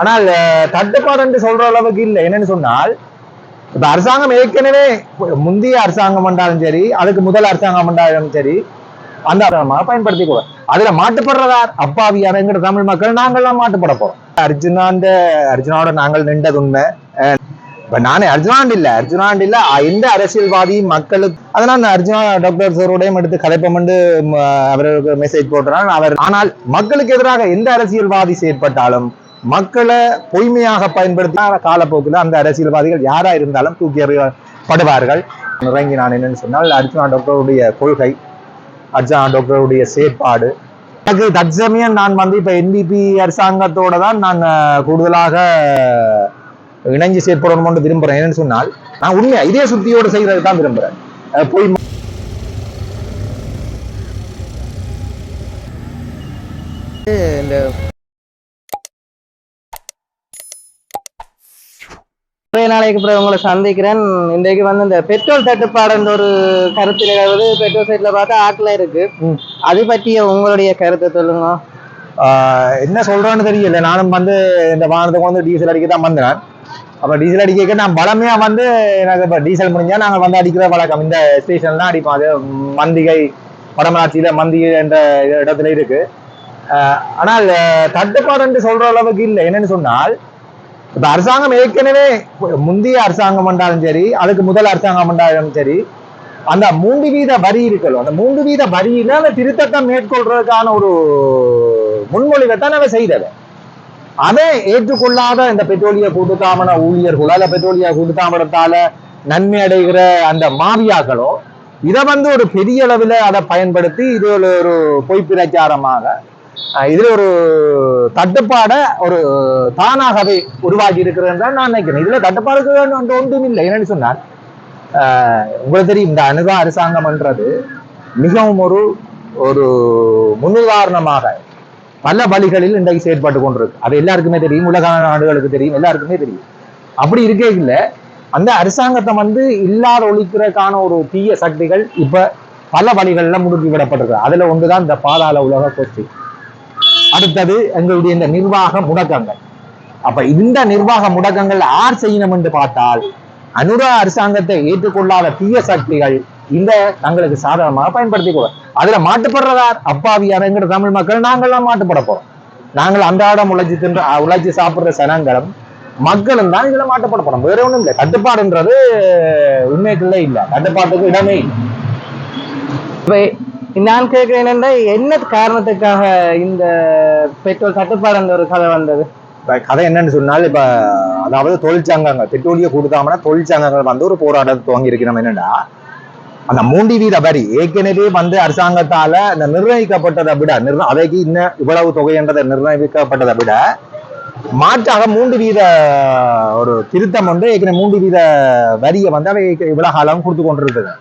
ஆனால் தட்டுப்பாடு என்று சொல்ற அளவுக்கு இல்லை. என்னன்னு சொன்னால் இப்ப அரசாங்கம் ஏற்கனவே முந்தைய அரசாங்கம் என்றாலும் சரி அதுக்கு முதல் அரசாங்கம் என்றாலும் சரி அந்த பயன்படுத்தி கூட அதுல மாட்டுப்படுறதார் அப்பாவியான எங்கிற தமிழ் மக்கள் நாங்கள்லாம் மாட்டுப்பட போறோம். அர்ஜுனாண்ட அர்ஜுனாவோட நாங்கள் நின்றது உண்மை. இப்ப நானே அர்ஜுனாண்ட் இல்ல. அர்ஜுனாண்ட் இல்ல எந்த அரசியல்வாதி மக்களுக்கு அதனால நான் அர்ஜுனா டாக்டர் சோரோடையும் எடுத்து கதைப்பம் வந்து அவருக்கு மெசேஜ் போட்டுறான் அவர் ஆனால் மக்களுக்கு எதிராக எந்த அரசியல்வாதி செயற்பட்டாலும் மக்களை பொய்மையாக பயன்படுத்தி காலப்போக்கில் அந்த அரசியல்வாதிகள் யாரா இருந்தாலும் தூக்கி எறியப்படுவார்கள். இறங்கி நான் என்னன்னு சொன்னால் அர்ஜுனா டாக்டருடைய கொள்கை அர்ஜுனா டாக்டருடைய செயற்பாடு. எனக்கு தற்சமயம் நான் வந்து இப்ப என்பிபி அரசாங்கத்தோட தான் நான் கூடுதலாக இணைஞ்சு செயற்படணும் விரும்புறேன். என்னன்னு சொன்னால் நான் உண்மையா இதே சுத்தியோடு செய்கிறது தான் விரும்புறேன். பொய் இந்த நிறைய நாளைக்கு பிறகு உங்களை சந்திக்கிறேன். இன்றைக்கு வந்து இந்த பெட்ரோல் தட்டுப்பாடுன்ற ஒரு கருத்து நிலவுது பெட்ரோல் சைட்ல பார்த்தா ஆட்டில் இருக்கு. அது பற்றிய உங்களுடைய கருத்தை சொல்லுங்க. என்ன சொல்றேன்னு தெரியல. நானும் வந்து இந்த வாகனத்துக்கு வந்து டீசல் அடிக்க தான் வந்தேன். அப்ப டீசல் அடிக்க நான் பலமையா வந்து எனக்கு இப்ப டீசல் முடிஞ்சா நாங்க வந்து அடிக்கிற வழக்கம் இந்த ஸ்டேஷன்லாம் அடிப்போம். அது மந்திகை வடமராட்சியில மந்திகை என்ற இடத்துல இருக்கு. ஆஹ் ஆனால் ஆஹ் தட்டுப்பாடு என்று சொல்ற அளவுக்கு இல்லை. என்னன்னு சொன்னால் இப்ப அரசாங்கம் ஏற்கனவே முந்தைய அரசாங்கம் என்றாலும் சரி அதுக்கு முதல் அரசாங்கம் என்றாலும் சரி அந்த மூன்று வீத வரி இருக்கணும் அந்த மூன்று வீத வரியில அந்த திருத்தத்தை மேற்கொள்றதுக்கான ஒரு முன்மொழிவை தான் அவன் செய்தது அதை ஏற்றுக்கொள்ளாத இந்த பெட்ரோலிய கூட்டுத்தாமன ஊழியர்களோ அல்ல பெட்ரோலிய கூட்டுத்தாமனத்தால நன்மை அடைகிற அந்த மாவியாக்களோ இதை வந்து ஒரு பெரிய அளவில் அதை பயன்படுத்தி இது ஒரு பொய் பிரச்சாரமாக இதுல ஒரு தட்டுப்பாட ஒரு தானாகவே உருவாக்கி இருக்கிறது தான் நான் நினைக்கிறேன். இதுல தட்டுப்பாடுக்கு ஒன்றும் இல்லை. என்னன்னு சொன்னால் உங்களுக்கு தெரியும் இந்த அணுகா அரசாங்கம்ன்றது மிகவும் ஒரு ஒரு முன்னுதாரணமாக பல வழிகளில் இன்றைக்கு செயற்பட்டு கொண்டிருக்கு. அது எல்லாருக்குமே தெரியும் உலக நாடுகளுக்கு தெரியும் எல்லாருக்குமே தெரியும். அப்படி இருக்கையில் அந்த அரசாங்கத்தை வந்து இல்லாத ஒழிக்கிறதுக்கான ஒரு தீய சக்திகள் இப்ப பல வழிகளில் முடுக்கி விடப்பட்டிருக்கு அதுல ஒன்றுதான் இந்த பாதாள உலக கோஷ்டி. அடுத்தது எங்களுடைய இந்த நிர்வாக முடக்கங்கள். அப்ப இந்த நிர்வாக முடக்கங்கள் யார் செய்யணும் என்று பார்த்தால் அனுரா அரசாங்கத்தை ஏற்றுக்கொள்ளாத தீய சக்திகள் இந்த தங்களுக்கு சாதகமாக பயன்படுத்திக்கோ அதுல மாட்டுப்படுறதார் அப்பாவியாருங்கிற தமிழ் மக்கள் நாங்கள்லாம் மாட்டுப்பட போறோம். நாங்கள் அன்றாடம் உழைச்சி தின்ற உழைச்சி சாப்பிடுற சனங்களும் மக்களும் தான் இதுல மாட்டுப்பட போறோம். வேற ஒண்ணும் இல்லை. கட்டுப்பாடுன்றது உண்மைக்குள்ளே இல்லை. கட்டுப்பாட்டுக்கு இடமே இல்லை. நான் கேட்கிறேன் என்றால் என்ன காரணத்துக்காக இந்த பெட்ரோல் தட்டுப்பாடுன்ற ஒரு கதை வந்தது? இப்போ கதை என்னன்னு சொன்னால் இப்போ அதாவது தொழிற்சங்கங்கள் பெட்ரோலிய கொடுத்தாமனா தொழிற்சங்கங்கள் வந்து ஒரு போராட்டத்தை துவங்கி இருக்கிறோம். என்னன்னா அந்த மூண்டி வீத வரி ஏற்கனவே வந்து அரசாங்கத்தால இந்த நிர்ணயிக்கப்பட்டதை விட நிர்ண அதைக்கு இன்னும் இவ்வளவு தொகை என்றதை நிர்ணயிக்கப்பட்டதை விட மாற்றாக மூன்று வீத ஒரு திருத்தம் வந்து ஏற்கனவே மூன்று வீத வரியை வந்து அவை இவ்வளவு காலம் கொடுத்து கொண்டிருக்குது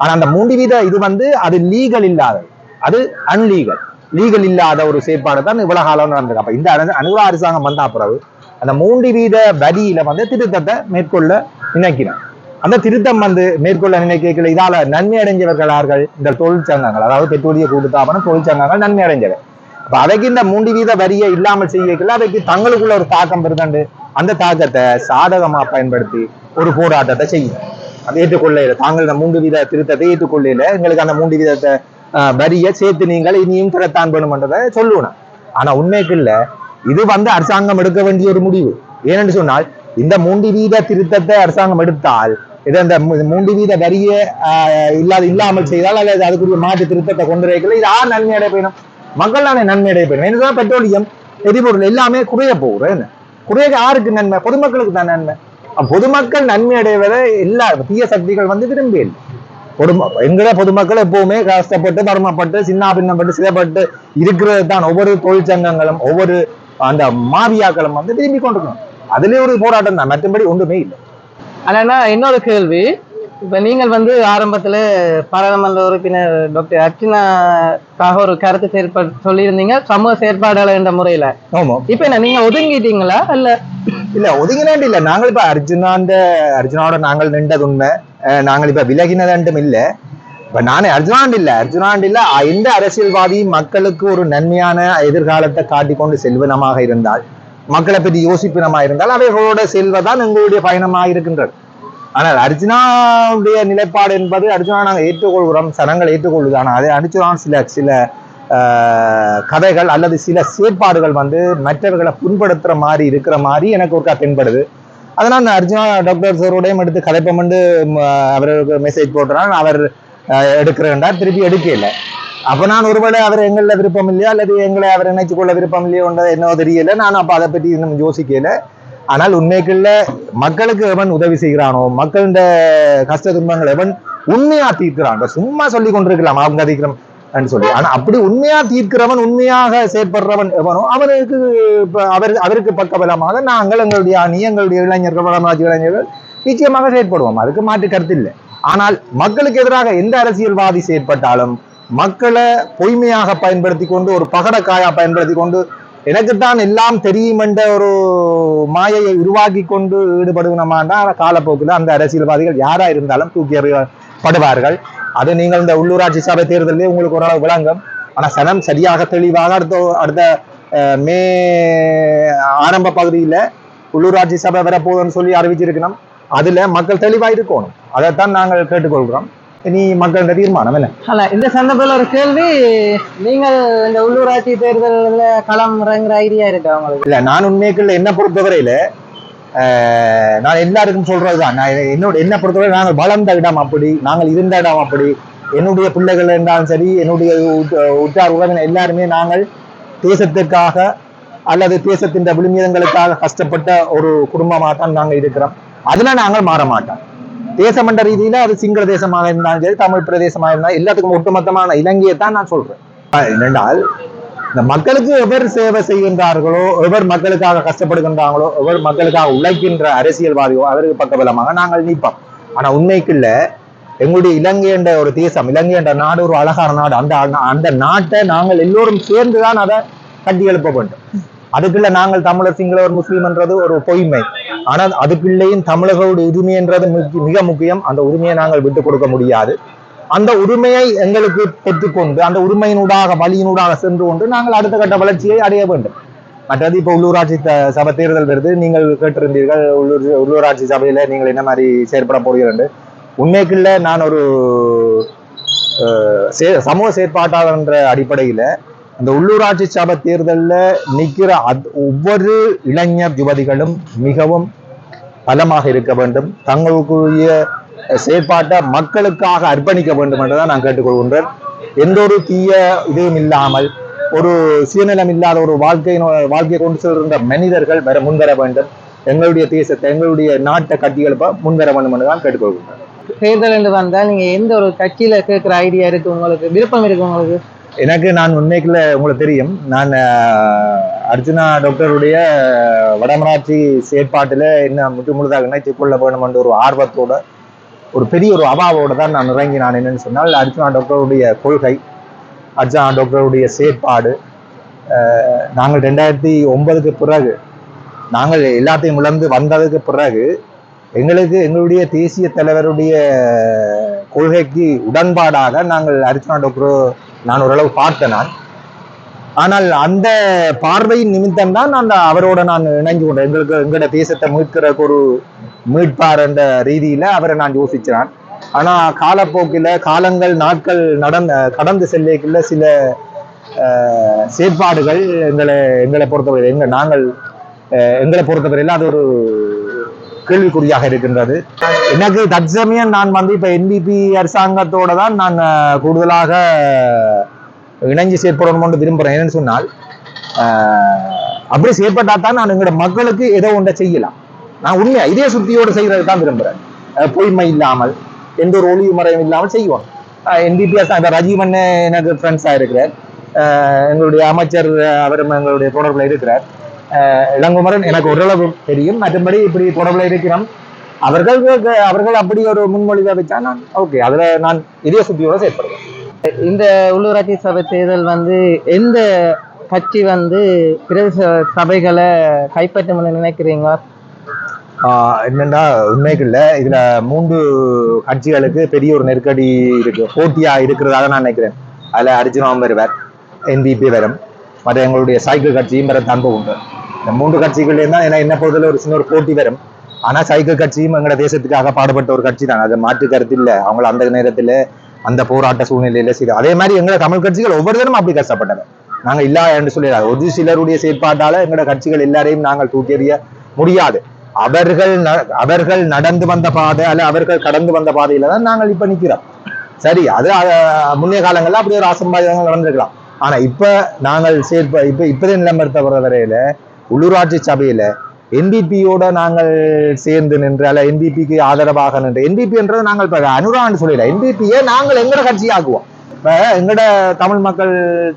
ஆனா அந்த மூன்று வீத இது வந்து அது லீகல் இல்லாதது. அது அன்லீகல் லீகல் இல்லாத ஒரு செயற்பாடு தான் இவ்வளவு காலம் நடந்திருக்கு. அப்ப இந்த அனு- அரசாங்கம் வந்தா பிறகு அந்த மூன்று வீத வரியில வந்து திருத்தத்தை மேற்கொள்ள நினைக்கிறேன் அந்த திருத்தம் வந்து மேற்கொள்ள நினைக்கல இதால நன்மை அடைஞ்சவர்களார்கள் இந்த தொழிற்சங்கங்கள் அதாவது பெட்ரோலிய கூட்டுத்தாபனம் தொழிற்சங்கங்கள் நன்மை அடைஞ்சவை அப்ப அதைக்கு இந்த மூன்று வீத வரியை இல்லாமல் செய்யல அதைக்கு தங்களுக்குள்ள ஒரு தாக்கம் இருந்தாண்டு. அந்த தாக்கத்தை சாதகமா பயன்படுத்தி ஒரு போராட்டத்தை செய்யும் அது ஏற்றுக்கொள்ளையில தாங்கள் இந்த மூன்று வீத திருத்தத்தை ஏற்றுக்கொள்ளையில எங்களுக்கு அந்த மூன்று வீதத்தை வரியை சேர்த்து நீங்கள் இனியும் திறத்தான் பண்ணுமன்றதை சொல்லுவேன் ஆனா உண்மைக்கு இல்ல. இது வந்து அரசாங்கம் எடுக்க வேண்டிய ஒரு முடிவு. ஏனென்று சொன்னால் இந்த மூன்று வீத திருத்தத்தை அரசாங்கம் எடுத்தால் இது அந்த மூன்று வீத வரிய ஆஹ், இல்லாத இல்லாமல் செய்தால் அல்லது அதுக்குரிய மாற்று திருத்தத்தை கொண்டு வைக்கல இது யார் நன்மை அடைய போயிடும்? மக்கள் தானே நன்மை அடைய போயிடும். என்னதான் பெட்ரோலியம் எரிபொருள் எல்லாமே குறைய போகுது. குறைய யாருக்கு நன்மை? பொதுமக்களுக்கு தான் நன்மை. பொதுமக்கள் நன்மை அடைவதை எல்லா தீய சக்திகள் வந்து விரும்பி பொதும எங்கட பொதுமக்கள் எப்பவுமே கஷ்டப்பட்டு மர்மப்பட்டு சின்ன பின்னப்பட்டு சிதப்பட்டு இருக்கிறது தான். ஒவ்வொரு தொழிற்சங்கங்களும் ஒவ்வொரு அந்த மாவியாக்களும் வந்து விரும்பி கொண்டிருக்கணும். அதுலேயே ஒரு போராட்டம் தான். மற்றபடி ஒன்றுமே இல்லை. ஆனால் இன்னொரு கேள்வி. இப்ப நீங்கள் வந்து ஆரம்பத்துல பாராளுமன்ற உறுப்பினர் டாக்டர் அர்ச்சனாக்காக ஒரு கருத்து செயற்பட்டு சொல்லியிருந்தீங்க சமூக செயற்பாடாளர் என்ற முறையில. ஆமா. இப்ப என்ன நீங்க ஒதுங்கிட்டீங்களா இல்ல? இல்ல ஒதுங்கினாண்டு இல்ல. நாங்கள் இப்ப அர்ஜுனாண்ட அர்ஜுனாவோட நாங்கள் நின்றது உண்மை. நாங்கள் இப்ப விலகினதாண்டும் இல்ல. இப்ப நானே அர்ஜுனாண்டு இல்ல. அர்ஜுனாண்டு இல்ல. எந்த அரசியல்வாதி மக்களுக்கு ஒரு நன்மையான எதிர்காலத்தை காட்டிக்கொண்டு செல்வனமாக இருந்தால் மக்களை பற்றி யோசிப்பினமா இருந்தால் அவைகளோட செல்வதான் எங்களுடைய பயணமாக இருக்கின்றது ஆனால் அர்ஜுனாவுடைய நிலைப்பாடு என்பது அர்ஜுனா நாங்கள் ஏற்றுக்கொள்கிறோம் சனங்கள் ஏற்றுக்கொள்வது. ஆனால் அதை அர்ஜுனா சில சில கதைகள் அல்லது சில செயற்பாடுகள் வந்து மற்றவர்களை புண்படுத்துகிற மாதிரி இருக்கிற மாதிரி எனக்கு ஒருக்கா தென்படுது. அதனால் நான் அர்ஜுனா டாக்டர் சாரோடையும் எடுத்து கதைப்பமண்டு அவருக்கு மெசேஜ் போட்டுறான் அவர் எடுக்கிறேன்டா திருப்பி எடுக்கல. அப்போ நான் ஒருவேளை அவர் எங்களில் விருப்பம் இல்லையா அல்லது எங்களை அவர் நினைச்சு கொள்ள விருப்பம் இல்லையோன்றது என்னவோ தெரியல. நான் அப்போ அதை பற்றி இன்னும் யோசிக்கலை. ஆனால் உண்மைக்குள்ள மக்களுக்கு எவன் உதவி செய்கிறானோ மக்களின் கஷ்ட துன்பங்கள் எவன் உண்மையா தீர்க்கிறான் சும்மா சொல்லி கொண்டிருக்கலாம் அவங்க அதிகம் சொல்லி. ஆனா அப்படி உண்மையா தீர்க்கிறவன் உண்மையாக செயற்படுறவன் எவனோ அவனுக்கு அவர் அவருக்கு பக்கபலமாக நாங்கள் எங்களுடைய அணி எங்களுடைய இளைஞர்கள் வடமராட்சி இளைஞர்கள் நிச்சயமாக செயற்படுவோம். அதுக்கு மாற்று கருத்து இல்லை. ஆனால் மக்களுக்கு எதிராக எந்த அரசியல்வாதி செயற்பட்டாலும் மக்களை பொய்மையாக பயன்படுத்தி கொண்டு ஒரு பகடக்காயா பயன்படுத்தி கொண்டு எனக்குத்தான் எல்லாம் தெரியும் என்ற ஒரு மாயையை உருவாக்கி கொண்டு ஈடுபடுவனமாண்டா காலப்போக்கில் அந்த அரசியல்வாதிகள் யாரா இருந்தாலும் தூக்கி எறியப்படுவார்கள் அது நீங்கள் இந்த உள்ளூராட்சி சபை தேர்தலிலே உங்களுக்கு ஓரளவு விளங்கும். ஆனா சனம் சரியாக தெளிவாக அடுத்த அடுத்த மே ஆரம்ப பகுதியில உள்ளூராட்சி சபை வரப்போகுதுன்னு சொல்லி அறிவிச்சிருக்கணும். அதுல மக்கள் தெளிவாக இருக்கணும். அதைத்தான் நாங்கள் கேட்டுக்கொள்கிறோம். இனி மக்களின் தீர்மானம் என்ன? ஆனா இந்த சந்தர்ப்பத்தில் ஒரு கேள்வி. நீங்கள் இந்த உள்ளூராட்சி தேர்தலில் களம் இறங்குற ஐடியா இருக்கா உங்களுக்கு? இல்ல நான் உண்மைக்குள்ள என்ன பொறுத்தவரையில நான் எல்லாருக்கும் சொல்றதுதான். நான் என்னோட என்ன பொறுத்தவரை நாங்கள் வளர்ந்த இடம் அப்படி நாங்கள் இருந்த இடம் அப்படி. என்னுடைய பிள்ளைகள் இருந்தாலும் சரி என்னுடைய உற்ற- உற்றார் உறவினர் எல்லாருமே நாங்கள் தேசத்திற்காக அல்லது தேசத்தின் விழுமியங்களுக்காக கஷ்டப்பட்ட ஒரு குடும்பமாக தான் நாங்கள் இருக்கிறோம். அதுல நாங்கள் மாற மாட்டோம். தேசம் என்ற ரீதியில அது சிங்கள தேசமாக இருந்தாலும் சரி தமிழ் பிரதேசமாக இருந்தாலும் எல்லாத்துக்கும் ஒட்டுமொத்தமான இலங்கையை தான் நான் சொல்றேன். ஆஹ் என்னென்றால் இந்த மக்களுக்கு எவர் சேவை செய்கின்றார்களோ எவர் மக்களுக்காக கஷ்டப்படுகின்றாங்களோ எவர் மக்களுக்காக உழைக்கின்ற அரசியல்வாதியோ அவருக்கு பக்கபலமாக நாங்கள் நிற்போம். ஆனா உண்மைக்குள்ள எங்களுடைய இலங்கை என்ற ஒரு தேசம் இலங்கை என்ற நாடு ஒரு அழகான நாடு அந்த அந்த நாட்டை நாங்கள் எல்லோரும் சேர்ந்துதான் அதை கட்டி எழுப்ப வேண்டும். அதுக்குள்ள நாங்கள் தமிழர் சிங்களவர் முஸ்லீம் என்றது ஒரு பொய்மை. ஆனால் அதுக்குள்ளேயும் தமிழர்களுடைய உரிமை என்றது முக்கிய- மிக முக்கியம். அந்த உரிமையை நாங்கள் விட்டு கொடுக்க முடியாது. அந்த உரிமையை எங்களுக்கு பெற்றுக்கொண்டு அந்த உரிமையினூடாக வழியினூடாக சென்று கொண்டு நாங்கள் அடுத்த கட்ட வளர்ச்சியை அடைய வேண்டும். மற்றது இப்போ உள்ளூராட்சி த- சபை தேர்தல் வருது. நீங்கள் கேட்டிருந்தீர்கள் உள்ளூர் உள்ளூராட்சி சபையில நீங்கள் என்ன மாதிரி செயற்பட போகிறீர்கள் உண்மைக்குள்ள நான் ஒரு சே- சமூக செயற்பாட்டாளர் என்ற அடிப்படையில அந்த உள்ளூராட்சி சபை தேர்தலில் நிற்கிற அத்- ஒவ்வொரு இளைஞர் யுவதிகளும் மிகவும் பலமாக இருக்க வேண்டும். தங்களுக்குரிய செயற்பாட்டை மக்களுக்காக அர்ப்பணிக்க வேண்டும் என்று தான் நான் கேட்டுக்கொள்கின்றேன். எந்த ஒரு தீய இதுவும் இல்லாமல் ஒரு சுயநலம் இல்லாத ஒரு வாழ்க்கையின் வாழ்க்கையை கொண்டு செல்கின்ற மனிதர்கள் வர முன்வர வேண்டும். எங்களுடைய தேசத்தை எங்களுடைய நாட்டை கட்டியெழுப்ப முன்வர வேண்டும் என்று தான் கேட்டுக்கொள்கின்றேன். தேர்தல் என்று வந்தால் நீங்கள் எந்த ஒரு கட்சியில் கேட்குற ஐடியா இருக்குது உங்களுக்கு? விருப்பம் இருக்குது உங்களுக்கு? எனக்கு நான் உண்மைக்குள்ள உங்களுக்கு தெரியும். நான் அர்ஜுனா டாக்டருடைய வடமராட்சி செயற்பாட்டில் என்ன முற்று முழுதாக இணைத்துக் வேணுமென்ற ஒரு ஆர்வத்தோட ஒரு பெரிய ஒரு அபாவோடு தான் நான் இறங்கி நான் என்னென்னு சொன்னால் அர்ஜுனா டாக்டருடைய கொள்கை அர்ஜுனா டாக்டருடைய செயற்பாடு நாங்கள் ரெண்டாயிரத்தி ஒன்பதுக்கு பிறகு நாங்கள் எல்லாத்தையும் இழந்து வந்ததுக்கு பிறகு எங்களுக்கு எங்களுடைய தேசிய தலைவருடைய கொள்கைக்கு உடன்பாடாக நாங்கள் அர்ச்சனா டாக்டர் நான் ஓரளவு பார்த்தேன் நான். ஆனால் அந்த பார்வையின் நிமித்தம் தான் அந்த அவரோட நான் இணைஞ்சு கொண்டேன். எங்களுக்கு எங்களோட தேசத்தை மீட்கிற ஒரு மீட்பார் என்ற ரீதியில அவரை நான் யோசிச்சான். ஆனா காலப்போக்கில் காலங்கள் நாட்கள் நடந்த கடந்து செல்லக்குள்ள சில செயற்பாடுகள் எங்களை எங்களை பொறுத்தவரை எங்க நாங்கள் எங்களை பொறுத்தவரையில் அது ஒரு கேள்விக்குறியாக இருக்கின்றது. எனக்கு தற்சமயம் நான் வந்து இப்ப என்பிபி அரசாங்கத்தோட தான் நான் கூடுதலாக இணைஞ்சு செயற்படணும் என்று விரும்புறேன். என்னன்னு சொன்னால் அப்படி செயற்பட்டா தான் நான் எங்களோட மக்களுக்கு ஏதோ ஒன்றை செய்யலாம். நான் உண்மையா இதே சுத்தியோடு செய்யறது தான் விரும்புறேன். பொய்மை இல்லாமல் எந்த ஒரு ஒளிவு மறையும் இல்லாமல் செய்வோம். என்பிபி அரசாங்க ரஜீவன் எனக்கு ஃப்ரெண்ட்ஸாக இருக்கிறார். அஹ், எங்களுடைய அமைச்சர் அவரும் எங்களுடைய தொடர்பில் இருக்கிறார். இளங்குமரன் எனக்கு ஓரளவு தெரியும். மற்றபடி இப்படி தொடர்பில் இருக்கிறோம் அவர்கள் அவர்கள் அப்படி ஒரு முன்மொழிவை வச்சா நான் ஓகே அதுல நான் இதய சுத்தியோட செயற்படுவேன். இந்த உள்ளூராட்சி சபை தேர்தல் வந்து எந்த கட்சி வந்து பிரதேச சபைகளை கைப்பற்றும்னு நினைக்கிறீங்க என்னன்னா உண்மைக்குள்ள இதுல மூன்று கட்சிகளுக்கு பெரிய ஒரு நெருக்கடி இருக்கு. போட்டியா இருக்கிறதாக நான் நினைக்கிறேன். அதுல அர்ஜுனாவும் வருவார் என்பிபி வரும். மற்ற எங்களுடைய சைக்கிள் கட்சியும் வர தன்பு உண்டு. இந்த மூன்று கட்சிகள்லேயும் தான் ஏன்னா என்ன பொறுத்தல ஒரு சின்ன ஒரு போட்டி வரும். ஆனா சைக்கிள் கட்சியும் எங்களோட தேசத்துக்காக பாடுபட்ட ஒரு கட்சி தான் அது மாற்று கருத்து இல்லை. அவங்கள அந்த நேரத்துல அந்த போராட்ட சூழ்நிலையில செய்து அதே மாதிரி எங்களோட தமிழ் கட்சிகள் ஒவ்வொருத்தரும் அப்படி கஷ்டப்பட்டவர். நாங்க இல்லா என்று சொல்லிடாது ஒரு சிலருடைய செயற்பாட்டால எங்களோட கட்சிகள் எல்லாரையும் நாங்கள் தூக்கெறிய முடியாது. அவர்கள் ந- அவர்கள் நடந்து வந்த பாதை அல்ல அவர்கள் கடந்து வந்த பாதையில தான் நாங்கள் இப்ப நிக்கிறோம். சரி அது முன்னே முன்னைய காலங்கள்ல அப்படி ஒரு அசம்பாவிதங்கள் நடந்திருக்கலாம். ஆனா இப்ப நாங்கள் செயற்ப இப்ப இப்பதே நிலைமறுத்த வரையில உள்ளூராட்சி சபையில என்பிபியோட நாங்கள் சேர்ந்து நின்று அல்ல என்பிபிக்கு ஆதரவாக நின்று என்பிபி என்றது நாங்கள் இப்ப அனுரான்னு சொல்லல என்பிபியை நாங்கள் எங்கட கட்சியாக்குவோம்? இப்ப எங்கட தமிழ் மக்கள்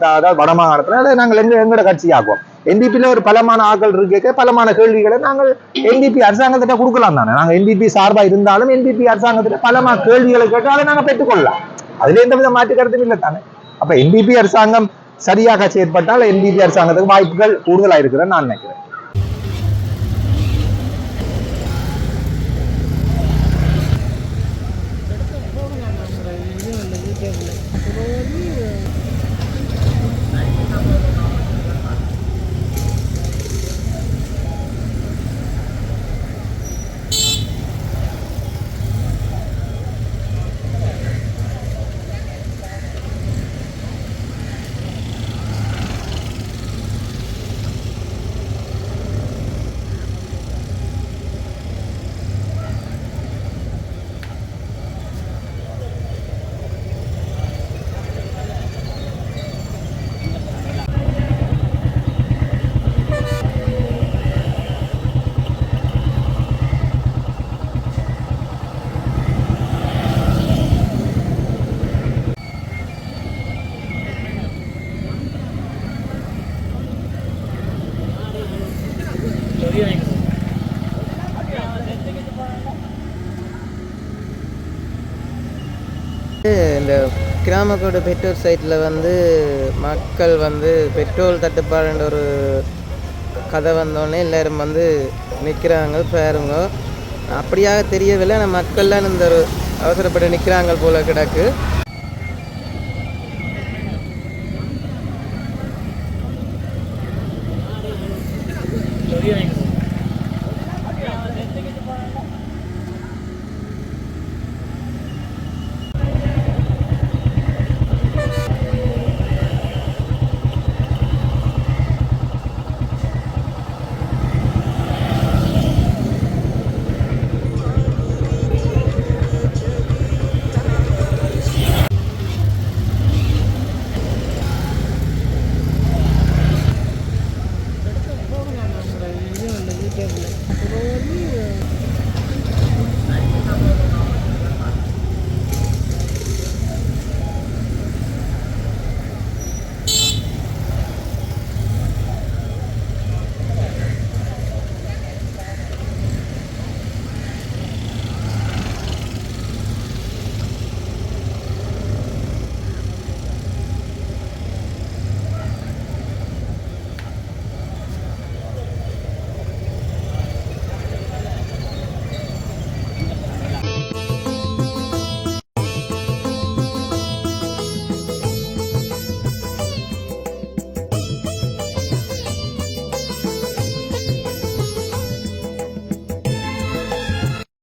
அதாவது வடமாகாணத்துல நாங்கள் எங்க எங்கட கட்சியாக்குவோம்? என்பிபியில ஒரு பலமான ஆக்கள் இருக்க பலமான கேள்விகளை நாங்கள் என்பிபி அரசாங்கத்திட்ட கொடுக்கலாம் தானே. நாங்க என்பிபி சார்பா இருந்தாலும் என்பிபி அரசாங்கத்திட்ட பலமான கேள்விகளை கேட்டு அதை நாங்க பெற்றுக்கொள்ளலாம். அதுல எந்த வித மாற்று கருத்தும் இல்லை தானே. அப்ப என்பிபி அரசாங்கம் சரியாக செயற்பட்டால் என்பிபி அரசாங்கத்துக்கு வாய்ப்புகள் கூடுதலாக இருக்கிறேன்னு நான் நினைக்கிறேன். இந்த கிராமக்கோடு பெட்ரோல் சைட்டில் வந்து மக்கள் வந்து பெட்ரோல் தட்டுப்பாடுன்ற ஒரு கதை வந்தோடனே எல்லாரும் வந்து நிற்கிறாங்க பேருங்க. அப்படியாக தெரியவில்லை ஆனால் மக்கள்லாம் இந்த ஒரு அவசரப்பட்டு நிற்கிறாங்க போல கிடக்கு.